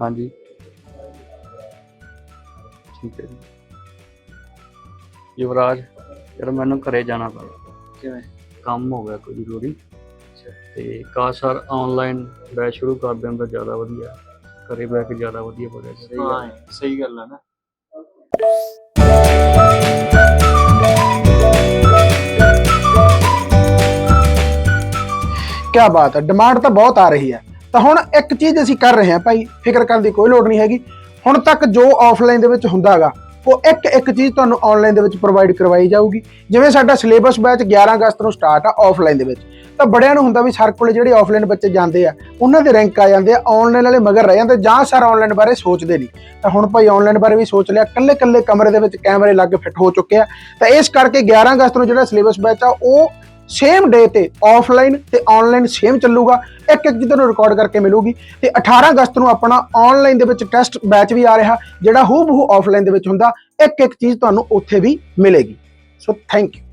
ਹਾਂਜੀ। ਠੀਕ ਹੈ ਜੀ। ਯੁਵਰਾਜ ਯਾਰ ਮੈਨੂੰ ਘਰੇ ਜਾਣਾ ਪੈਣਾ ਕਿਵੇਂ? ਕੰਮ ਹੋ ਗਿਆ ਕੋਈ ਜ਼ਰੂਰੀ? ਤੇ ਕਾਸ਼ ਸਰ ਆਨਲਾਈਨ ਬੈਚ ਸ਼ੁਰੂ ਕਰ ਦੇਣ ਤਾਂ ਜ਼ਿਆਦਾ ਵਧੀਆ। ਘਰੇ ਬੈ ਕੇ ਜ਼ਿਆਦਾ ਵਧੀਆ ਪੜਿਆ ਸਹੀ ਗੱਲ ਸਹੀ ਗੱਲ ਹੈ ਨਾ। ਕੀ ਬਾਤ ਹੈ ਡਿਮਾਂਡ ਤਾਂ ਬਹੁਤ ਆ ਰਹੀ ਹੈ ਤਾਂ ਹੁਣ ਇੱਕ ਚੀਜ਼ ਅਸੀਂ ਕਰ ਰਹੇ ਹਾਂ ਭਾਈ, ਫਿਕਰ ਕਰਨ ਦੀ ਕੋਈ ਲੋੜ ਨਹੀਂ ਹੈਗੀ। ਹੁਣ ਤੱਕ ਜੋ ਆਫਲਾਈਨ ਦੇ ਵਿੱਚ ਹੁੰਦਾਗਾ, ਉਹ ਇੱਕ ਇੱਕ ਚੀਜ਼ ਤੁਹਾਨੂੰ ਆਨਲਾਈਨ ਦੇ ਵਿੱਚ ਪ੍ਰੋਵਾਈਡ ਕਰਵਾਈ ਜਾਊਗੀ। ਜਿਵੇਂ ਸਾਡਾ ਸਿਲੇਬਸ ਬੈਚ 11 ਅਗਸਤ ਨੂੰ ਸਟਾਰਟ ਆ ਆਫਲਾਈਨ ਦੇ ਵਿੱਚ। ਤਾਂ ਬੜਿਆਂ ਨੂੰ ਹੁੰਦਾ ਵੀ ਸਰ ਕੋਲੇ ਜਿਹੜੇ ਆਫਲਾਈਨ ਬੱਚੇ ਜਾਂਦੇ ਆ, ਉਹਨਾਂ ਦੇ ਰੈਂਕ ਆ ਜਾਂਦੇ ਆ ਆਨਲਾਈਨ ਵਾਲੇ ਮਗਰ ਰਹਿ ਜਾਂਦੇ, ਜਾਂ ਸਰ ਆਨਲਾਈਨ ਬਾਰੇ ਸੋਚਦੇ ਨਹੀਂ। ਤਾਂ ਹੁਣ ਭਾਈ ਆਨਲਾਈਨ ਬਾਰੇ ਵੀ ਸੋਚ ਲਿਆ ਕੱਲੇ ਕੱਲੇ ਕਮਰੇ ਦੇ ਵਿੱਚ ਕੈਮਰੇ ਲੱਗ ਫਿੱਟ ਹੋ ਚੁੱਕੇ ਆ। ਤਾਂ ਇਸ ਕਰਕੇ 11 ਅਗਸਤ ਨੂੰ ਜਿਹੜਾ ਸਿਲੇਬਸ ਬੈਚ ਆ, ਉਹ ਸੇਮ ਡੇ ਤੇ ਆਫਲਾਈਨ ਤੇ ਆਨਲਾਈਨ ਸੇਮ ਚੱਲੂਗਾ। ਇੱਕ ਇੱਕ ਚੀਜ਼ ਤੁਹਾਨੂੰ ਰਿਕਾਰਡ ਕਰਕੇ ਮਿਲੂਗੀ। ਤੇ 18 ਅਗਸਤ ਨੂੰ ਆਪਣਾ ਆਨਲਾਈਨ ਦੇ ਵਿੱਚ ਟੈਸਟ ਬੈਚ ਵੀ ਆ ਰਿਹਾ, ਜਿਹੜਾ ਹੂ ਬਹੂ ਆਫਲਾਈਨ ਦੇ ਵਿੱਚ ਹੁੰਦਾ, ਇੱਕ ਇੱਕ ਚੀਜ਼ ਤੁਹਾਨੂੰ ਉੱਥੇ ਵੀ ਮਿਲੇਗੀ। So thank you